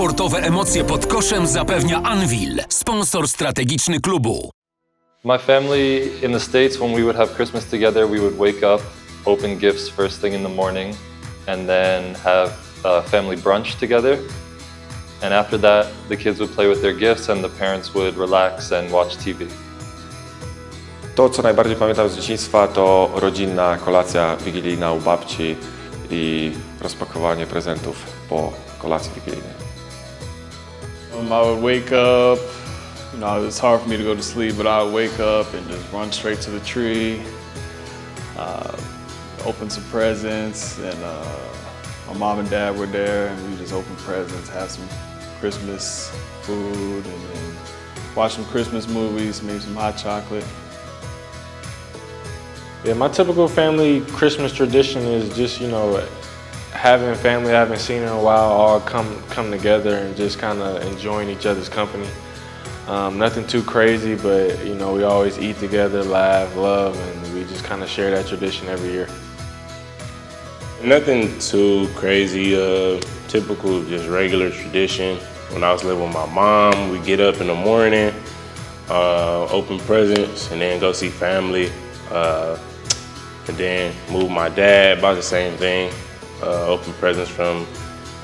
Sportowe emocje pod koszem zapewnia Anvil, sponsor strategiczny klubu. My family in the States, when we would have Christmas together, we would wake up, open gifts first thing in the morning, and then have a family brunch together. And after that, the kids would play with their gifts and the parents would relax and watch TV. To, co najbardziej pamiętam z dzieciństwa, to rodzinna kolacja wigilijna u babci i rozpakowanie prezentów po kolacji wigilijnej. Um, I would wake up, you know, it's hard for me to go to sleep, but I would wake up and just run straight to the tree, uh, open some presents, and uh, my mom and dad were there, and we just opened presents, had some Christmas food, and then watch some Christmas movies, maybe some hot chocolate. Yeah, my typical family Christmas tradition is just, you know, having family I haven't seen in a while all come come together and just kind of enjoying each other's company. Um, nothing too crazy, but you know, we always eat together, laugh, love, and we just kind of share that tradition every year. Nothing too crazy, uh, typical, just regular tradition. When I was living with my mom, we get up in the morning, uh, open presents, and then go see family. Uh, and then move my dad, about the same thing. Uh, open presents from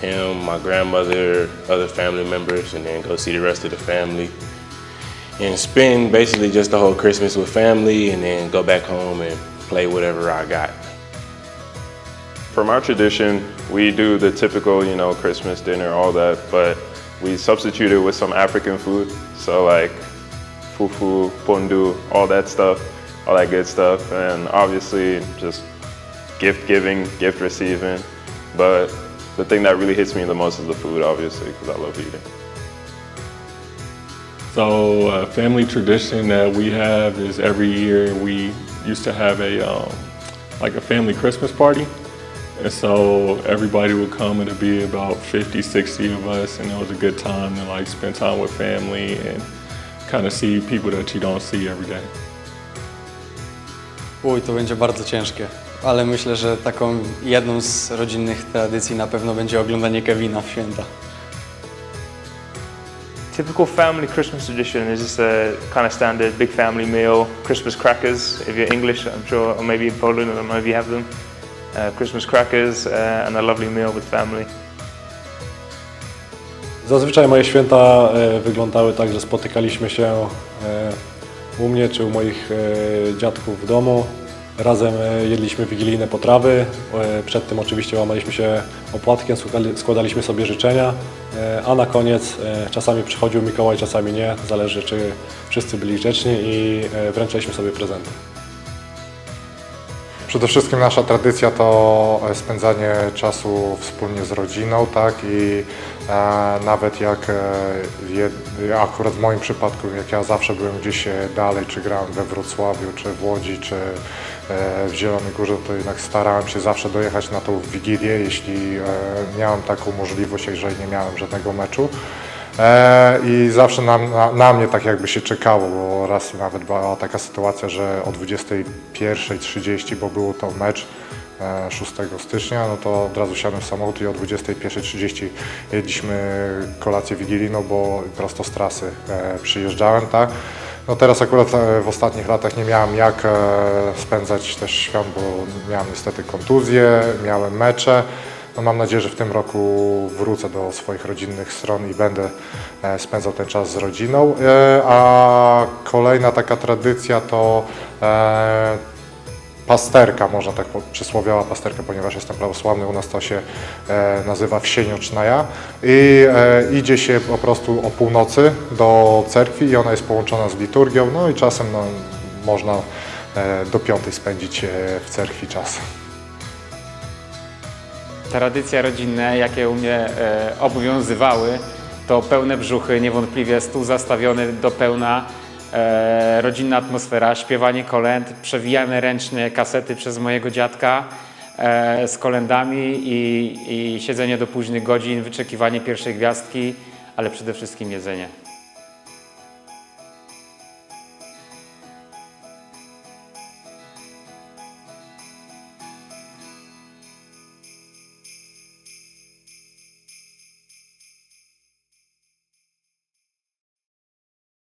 him, my grandmother, other family members, and then go see the rest of the family. And spend basically just the whole Christmas with family, and then go back home and play whatever I got. From our tradition, we do the typical, you know, Christmas dinner, all that, but we substitute it with some African food. So like fufu, pondu, all that stuff, all that good stuff, and obviously just gift giving, gift receiving. But the thing that really hits me the most is the food, obviously, because I love eating. So, a family tradition that we have is every year we used to have a um, like a family Christmas party. And so everybody would come and it'd be about 50, 60 of us and it was a good time to like spend time with family and kind of see people that you don't see every day. Uj, to będzie bardzo ciężkie, ale myślę, że taką jedną z rodzinnych tradycji na pewno będzie oglądanie Kevina w święta. Typical family Christmas tradition is just a kind of standard big family meal. Christmas crackers, if you're English, I'm sure, or maybe in Poland, I don't know if you have them. Uh, Christmas crackers uh, and a lovely meal with family. Zazwyczaj moje święta e, wyglądały tak, że spotykaliśmy się e, u mnie czy u moich e, dziadków w domu. Razem e, jedliśmy wigilijne potrawy. E, Przed tym oczywiście łamaliśmy się opłatkiem, składali- składaliśmy sobie życzenia, e, a na koniec czasami przychodził Mikołaj, czasami nie. Zależy, czy wszyscy byli grzeczni i wręczaliśmy sobie prezenty. Przede wszystkim nasza tradycja to spędzanie czasu wspólnie z rodziną, tak? I nawet jak e, akurat w moim przypadku, jak ja zawsze byłem gdzieś e, dalej, czy grałem we Wrocławiu, czy w Łodzi, czy e, w Zielonej Górze, to jednak starałem się zawsze dojechać na tą Wigilię, jeśli e, miałem taką możliwość, jeżeli nie miałem żadnego meczu. E, I zawsze na, na, na mnie tak jakby się czekało, bo raz nawet była taka sytuacja, że o 21.30, bo był to mecz e, 6 stycznia, no to od razu siadłem w samochód i o 21.30 jedliśmy kolację wigilijną, bo prosto z trasy e, przyjeżdżałem, tak. No teraz akurat e, w ostatnich latach nie miałem jak e, spędzać też świąt, bo miałem niestety kontuzję, miałem mecze. No mam nadzieję, że w tym roku wrócę do swoich rodzinnych stron i będę e, spędzał ten czas z rodziną. E, A kolejna taka tradycja to e, pasterka, można tak przysłowiowa pasterka, ponieważ jestem prawosławny, u nas to się e, nazywa wsieniocznaja i e, idzie się po prostu o północy do cerkwi i ona jest połączona z liturgią, no i czasem no, można e, do piątej spędzić e, w cerkwi czas. Tradycje rodzinne, jakie u mnie e, obowiązywały, to pełne brzuchy, niewątpliwie stół zastawiony do pełna, e, rodzinna atmosfera, śpiewanie kolęd, przewijane ręcznie kasety przez mojego dziadka e, z kolędami i, i siedzenie do późnych godzin, wyczekiwanie pierwszej gwiazdki, ale przede wszystkim jedzenie.